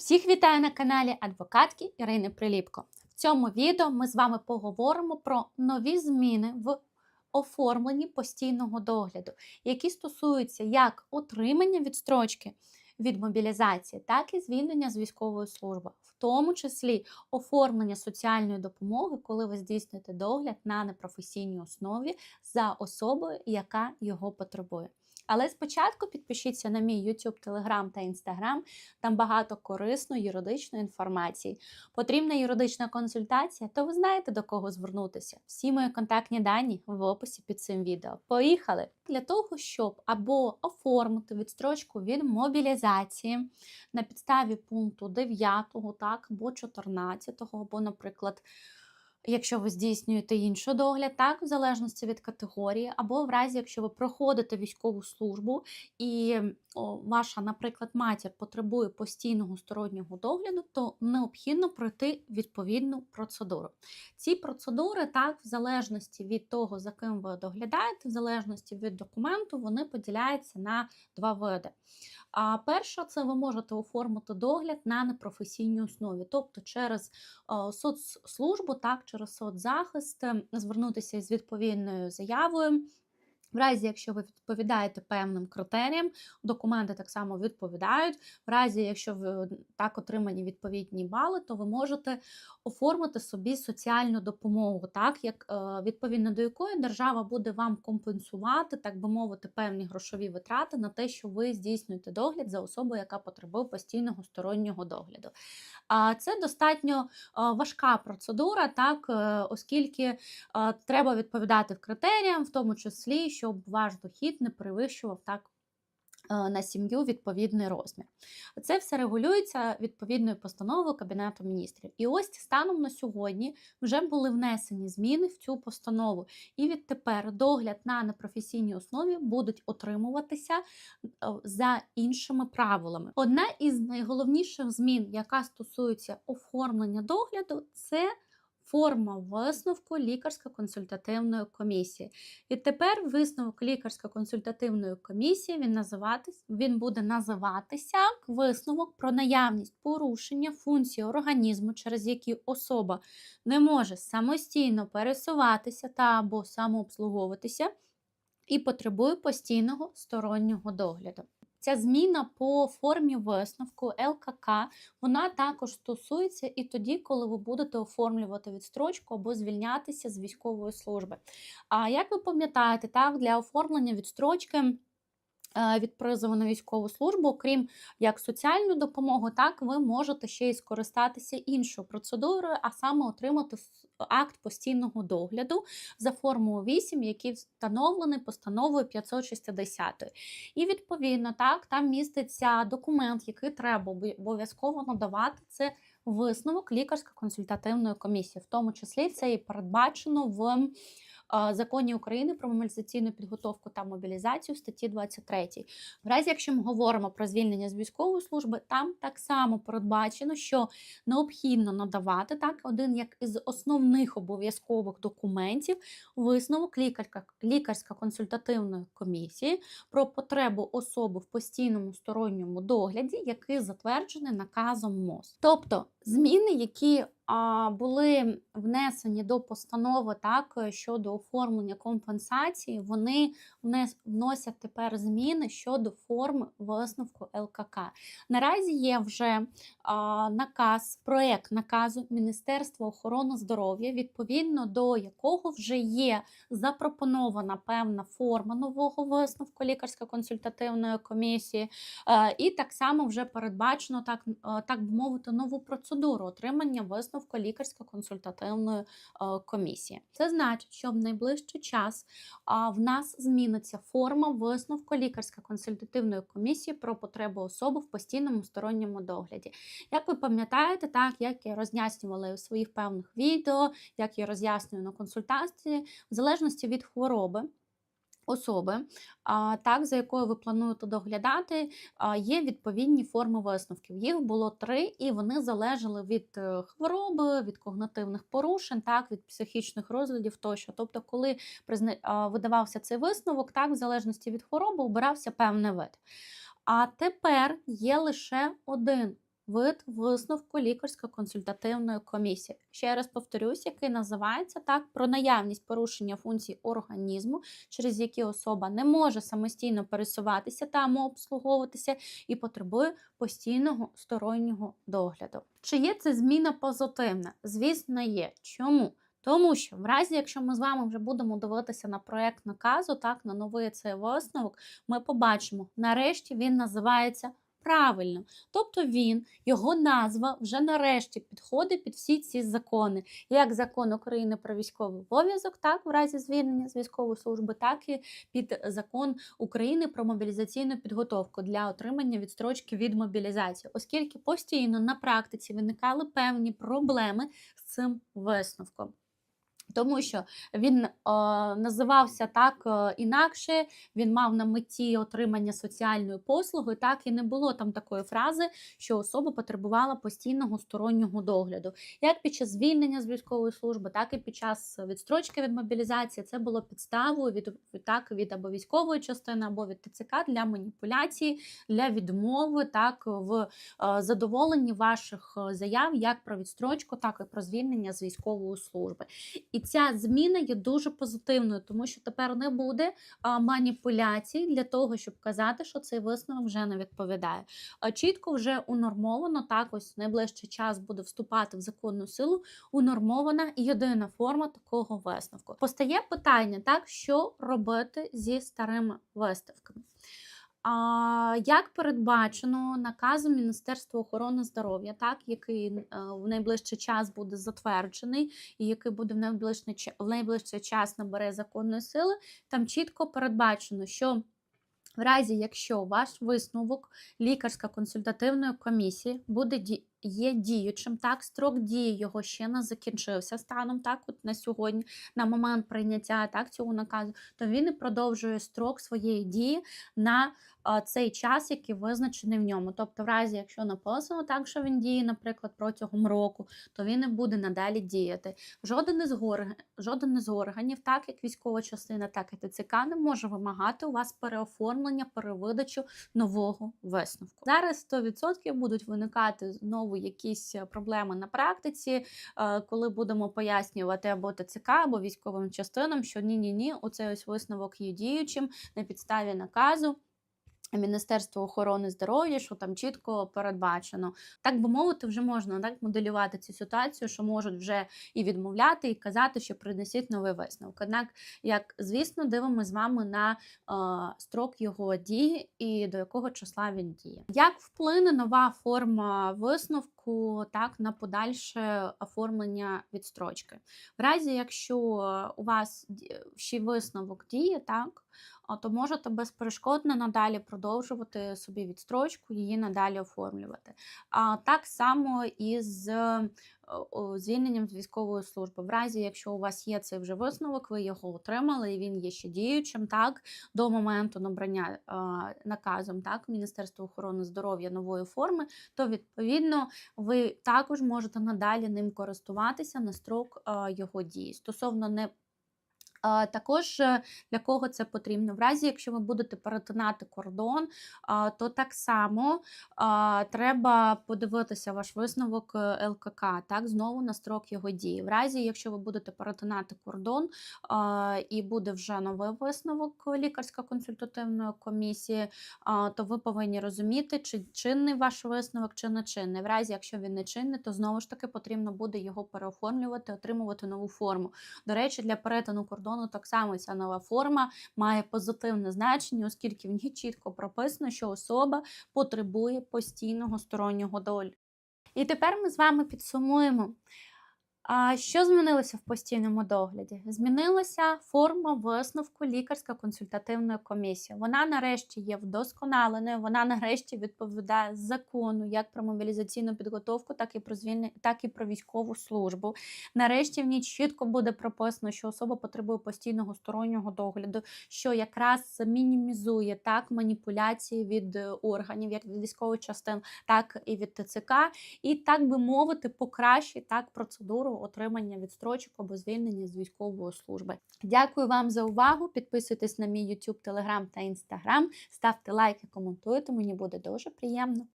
Всіх вітаю на каналі адвокатки Ірини Приліпко. В цьому відео ми з вами поговоримо про нові зміни в оформленні постійного догляду, які стосуються як отримання відстрочки від мобілізації, так і звільнення з військової служби, в тому числі оформлення соціальної допомоги, коли ви здійснюєте догляд на непрофесійній основі за особою, яка його потребує. Але спочатку підпишіться на мій YouTube, Telegram та Instagram. Там багато корисної юридичної інформації. Потрібна юридична консультація, то ви знаєте до кого звернутися. Всі мої контактні дані в описі під цим відео. Поїхали! Для того, щоб або оформити відстрочку від мобілізації на підставі пункту 9, так, або 14, або, наприклад, Якщо ви здійснюєте інший догляд, так, в залежності від категорії, або в разі, якщо ви проходите військову службу і ваша, наприклад, матір потребує постійного стороннього догляду, то необхідно пройти відповідну процедуру. Ці процедури, так, в залежності від того, за ким ви доглядаєте, в залежності від документу, вони поділяються на два види. А перше, це ви можете оформити догляд на непрофесійній основі, тобто через соцслужбу, так, через соцзахист, звернутися з відповідною заявою. В разі, якщо ви відповідаєте певним критеріям, документи так само відповідають. В разі, якщо ви так отримані відповідні бали, то ви можете оформити собі соціальну допомогу, так як е, відповідно до якої держава буде вам компенсувати, так би мовити, певні грошові витрати на те, що ви здійснюєте догляд за особою, яка потребує постійного стороннього догляду. А це достатньо важка процедура, так е, оскільки треба відповідати критеріям, в тому числі щоб ваш дохід не перевищував так. Е, на сім'ю відповідний розмір. Це все регулюється відповідною постановою Кабінету міністрів. І ось станом на сьогодні вже були внесені зміни в цю постанову. І відтепер догляд на непрофесійній основі будуть отримуватися е, за іншими правилами. Одна із найголовніших змін, яка стосується оформлення догляду, це форма висновку лікарсько-консультативної комісії. І тепер висновок лікарсько-консультативної комісії він називатись, він буде називатися висновок про наявність порушення функції організму, через які особа не може самостійно пересуватися та або самообслуговуватися і потребує постійного стороннього догляду. Ця зміна по формі висновку ЛКК, вона також стосується і тоді, коли ви будете оформлювати відстрочку або звільнятися з військової служби. А як ви пам'ятаєте, так, для оформлення відстрочки. Е, від призову на військову службу, окрім як соціальну допомогу, так ви можете ще й скористатися іншою процедурою, а саме отримати акт постійного догляду за формою 8, який встановлений постановою 560. І відповідно, так, там міститься документ, який треба обов'язково надавати. Це висновок лікарсько-консультативної комісії, в тому числі це і передбачено в законі України про мобілізаційну підготовку та мобілізацію статті 23. В разі, якщо ми говоримо про звільнення з військової служби, там так само передбачено, що необхідно надавати так один як із основних обов'язкових документів висновок лікарка, лікарсько-консультативної комісії про потребу особи в постійному сторонньому догляді, який затверджений наказом МОЗ. Тобто зміни, які були внесені до постанови так щодо оформлення компенсації, вони вносять тепер зміни щодо форми висновку ЛКК. Наразі є вже наказ, проєкт наказу Міністерства охорони здоров'я, відповідно до якого вже є запропонована певна форма нового висновку лікарсько-консультативної комісії, і так само вже передбачено так, так би мовити, нову процедуру отримання висновку висновку лікарсько-консультативної е, комісії. Це значить, що в найближчий час в нас зміниться форма висновку лікарсько-консультативної комісії про потребу особи в постійному сторонньому догляді. Як ви пам'ятаєте, так як я роз'яснювала у своїх певних відео, як я роз'яснюю на консультації, в залежності від хвороби особи, так, за якою ви плануєте доглядати, є відповідні форми висновків. Їх було три, і вони залежали від е, хвороби, від когнитивних порушень, так, від психічних розладів тощо. Тобто, коли видавався цей висновок, так, в залежності від хвороби, обирався певний вид. А тепер є лише один вид висновку лікарсько-консультативної комісії. Ще раз повторюсь, який називається так про наявність порушення функцій організму, через які особа не може самостійно пересуватися та обслуговуватися і потребує постійного стороннього догляду. Чи є це зміна позитивна? Звісно, є. Чому? Тому що в разі, якщо ми з вами вже будемо дивитися на проект наказу, так на новий цей висновок, ми побачимо, нарешті він називається правильно. Тобто він, його назва вже нарешті підходить під всі ці закони, як закон України про військовий обов'язок, так в разі звільнення з військової служби, так і під закон України про мобілізаційну підготовку для отримання відстрочки від мобілізації, оскільки постійно на практиці виникали певні проблеми з цим висновком. Тому що він е, називався так е, інакше, він мав на меті отримання соціальної послуги, так і не було там такої фрази, що особа потребувала постійного стороннього догляду. Як під час звільнення з військової служби, так і під час відстрочки від мобілізації це було підставою від так від або військової частини, або від ТЦК для маніпуляції, для відмови так в е, задоволенні ваших е, заяв як про відстрочку, так і про звільнення з військової служби. І ця зміна є дуже позитивною, тому що тепер не буде маніпуляцій для того, щоб казати, що цей висновок вже не відповідає. А чітко вже унормовано, так ось найближчий час буде вступати в законну силу унормована єдина форма такого висновку. Постає питання, так що робити зі старими виставками. А, Як передбачено наказом Міністерства охорони здоров'я, так який е, в найближчий час буде затверджений, і який буде в найближчий в найближчий час набере законної сили, там чітко передбачено, що в разі, якщо ваш висновок лікарсько-консультативної комісії буде є діючим, так строк дії його ще не закінчився станом, так от на сьогодні, на момент прийняття так цього наказу, то він продовжує строк своєї дії на а, цей час, який визначений в ньому. Тобто, в разі, якщо написано так, що він діє, наприклад, протягом року, то він і буде надалі діяти. Жоден із орган, жоден із органів, так як військова частина, так і ТЦК, не може вимагати у вас переоформлення, перевидачу нового висновку. Зараз 100% будуть виникати знову якісь е, проблеми на практиці, е, коли будемо пояснювати або ТЦК, або військовим частинам, що ні, ні, ні, оцей ось висновок є діючим на підставі наказу. Міністерство охорони здоров'я, що там чітко передбачено. Так би мовити, вже можна так моделювати цю ситуацію, що можуть вже і відмовляти, і казати, що принесіть новий висновок. Однак, як звісно, дивимося з вами на е, строк його дії і до якого числа він діє. Як вплине нова форма висновку так на подальше оформлення відстрочки? В разі, якщо у вас ще висновок діє, так то можете безперешкодно надалі продовжувати собі відстрочку, її надалі оформлювати. А так само і з е, звільненням з військової служби. В разі, якщо у вас є цей вже висновок, ви його отримали, і він є ще діючим, так до моменту набрання наказом так Міністерства охорони здоров'я нової форми, то відповідно ви також можете надалі ним користуватися на строк його дії. Стосовно не Також е, для кого це потрібно? В разі, якщо ви будете перетинати кордон, то так само треба подивитися ваш висновок е, ЛКК, так, знову на строк його дії. В разі, якщо ви будете перетинати кордон і буде вже новий висновок лікарсько-консультативної комісії, то ви повинні розуміти, чи чинний ваш висновок, чи не чинний. В разі, якщо він не чинний, то знову ж таки потрібно буде його переоформлювати, отримувати нову форму. До речі, для перетину кордону так само ця нова форма має позитивне значення, оскільки в ній чітко прописано, що особа потребує постійного стороннього долю. І тепер ми з вами підсумуємо. А що змінилося в постійному догляді? Змінилася форма висновку лікарсько-консультативної комісії. Вона нарешті є вдосконаленою, вона нарешті відповідає закону як про мобілізаційну підготовку, так і про звільнення, так і про військову службу. Нарешті в ній чітко буде прописано, що особа потребує постійного стороннього догляду, що якраз мінімізує так маніпуляції від е, органів, як від військових частин, так і від ТЦК, і так би мовити, покращить так процедуру отримання відстрочок або звільнення з військової служби. Дякую вам за увагу. Підписуйтесь на мій YouTube, Telegram та Instagram, ставте лайки, коментуйте. Мені буде дуже приємно.